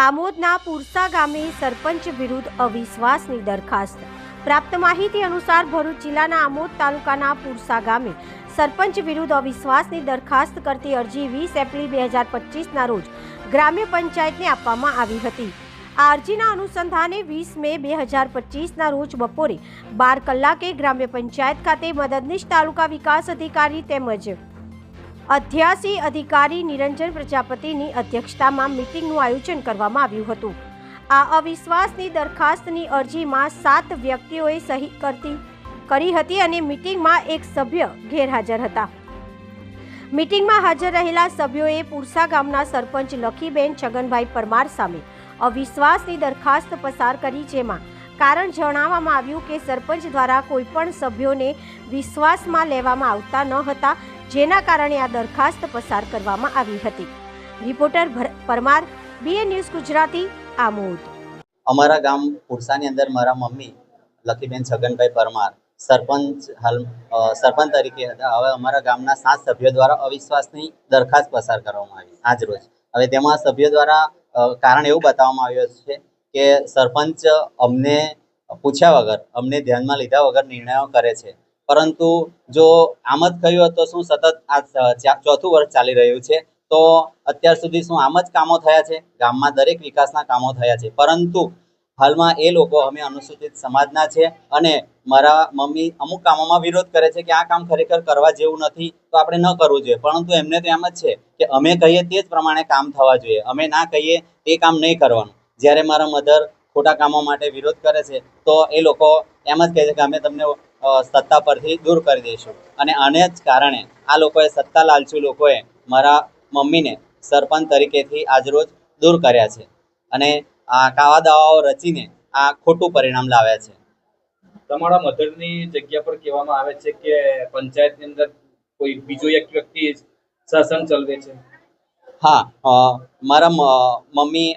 આમોદના પુરસા ગામે સરપંચ વિરુદ્ધ અવિશ્વાસની દરખાસ્ત. પ્રાપ્ત માહિતી અનુસાર ભરૂચ જિલ્લાના આમોદ તાલુકાના પુરસા ગામે સરપંચ વિરુદ્ધ અવિશ્વાસની દરખાસ્ત કરતી અરજી વીસ એપ્રિલ બે હજાર પચીસના રોજ ગ્રામ્ય પંચાયતને આપવામાં આવી હતી. આ અરજીના અનુસંધાને વીસ મે બે હજાર પચીસના રોજ બપોરે બાર કલાકે ગ્રામ્ય પંચાયત ખાતે મદદનીશ તાલુકા વિકાસ અધિકારી તેમજ અધ્યાસી અધિકારી નિરંજન પ્રજાપતિની અધ્યક્ષતામાં મિટિંગનું આયોજન કરવામાં આવ્યું હતું. આ અવિશ્વાસની દરખાસ્તની અરજીમાં સાત વ્યક્તિઓએ સહી કરતી, કરી હતી અને મિટિંગમાં એક સભ્ય ગેરહાજર હતા. મિટિંગમાં હાજર રહેલા સભ્યોએ પુરસા ગામના સરપંચ લખીબેન છગનભાઈ પરમાર સામે અવિશ્વાસની દરખાસ્ત પસાર કરી, જેમાં કારણ જણાવવામાં આવ્યું કે સરપંચ દ્વારા કોઈપણ સભ્યોને વિશ્વાસમાં લેવામાં આવતા ન હતા, જેના કારણે આ દરખાસ્ત પસાર કરવામાં આવી હતી. Reporter Parmar, BA news Gujarati, Amod. અમારા ગામ પુરસાની અંદર મારા મમ્મી, લખીબેન છગનભાઈ પરમાર, સરપંચ હાલ સરપંચ તરીકે હતા. હવે અમારા ગામના સાત સભ્યો દ્વારા અવિશ્વાસની દરખાસ્ત પસાર કરવામાં આવી. આજ રોજ. હવે તેમાં સભ્યો દ્વારા કારણ એવું બતાવવામાં આવ્યું છે કે સરપંચ અમને પૂછ્યા વગર, અમને ધ્યાનમાં લીધા વગર નિર્ણયો કરે છે. પરંતુ જો આમ જ કહ્યું તો શું સતત આ ચોથું વર્ષ ચાલી રહ્યું છે? તો અત્યાર સુધી શું આમ જ કામો થયા છે? ગામમાં દરેક વિકાસના કામો થયા છે. પરંતુ હાલમાં એ લોકો અમે અનુસૂચિત સમાજના છે અને મારા મમ્મી અમુક કામોમાં વિરોધ કરે છે કે આ કામ ખરેખર કરવા જેવું નથી, તો આપણે ન કરવું જોઈએ. પરંતુ એમને તો એમ જ છે કે અમે કહીએ તે જ પ્રમાણે કામ થવા જોઈએ. અમે ના કહીએ તે કામ નહીં કરવાનું. જ્યારે મારા મધર ખોટા કામો માટે વિરોધ કરે છે તો એ લોકો એમ જ કહે છે કે અમે તમને સત્તા પરથી દૂર કરી દઈશું. અને આને જ કારણે આ લોકોએ સત્તા લાલચુ લોકોએ મારા મમ્મીને સરપંચ તરીકેથી આજરોજ દૂર કર્યા છે. અને આ કાવા દાવાઓ રચીને આ ખોટું પરિણામ લાવ્યા છે. તમારા મધરની જગ્યા પર કહેવામાં આવે છે કે પંચાયતની અંદર કોઈ બીજો એક વ્યક્તિ શાસન ચલવે છે? હા મારા મમ્મી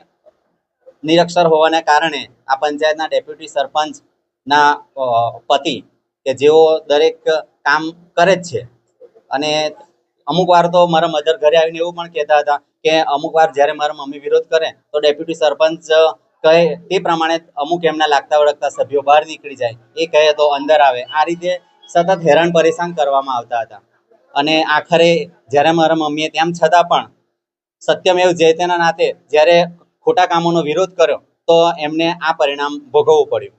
નિરક્ષર હોવાના કારણે આ પંચાયતના ડેપ્યુટી સરપંચના પતિ કે જેઓ દરેક કામ કરે જ છે. અને અમુક વાર તો મારા મધર ઘરે આવીને એવું પણ કહેતા હતા કે અમુક વાર જ્યારે મારા મમ્મી વિરોધ કરે તો ડેપ્યુટી સરપંચ કહે તે પ્રમાણે અમુક એમના લાગતા વળગતા સભ્યો બહાર નીકળી જાય. એ કહે તો અંદર આવે. આ રીતે સતત હેરાન પરેશાન કરવામાં આવતા હતા. અને આખરે જ્યારે મારા મમ્મીએ તેમ છતાં પણ સત્યમેવ જયતેના નાતે જ્યારે ખોટા કામોનો વિરોધ કર્યો તો એમને આ પરિણામ ભોગવવું પડ્યું.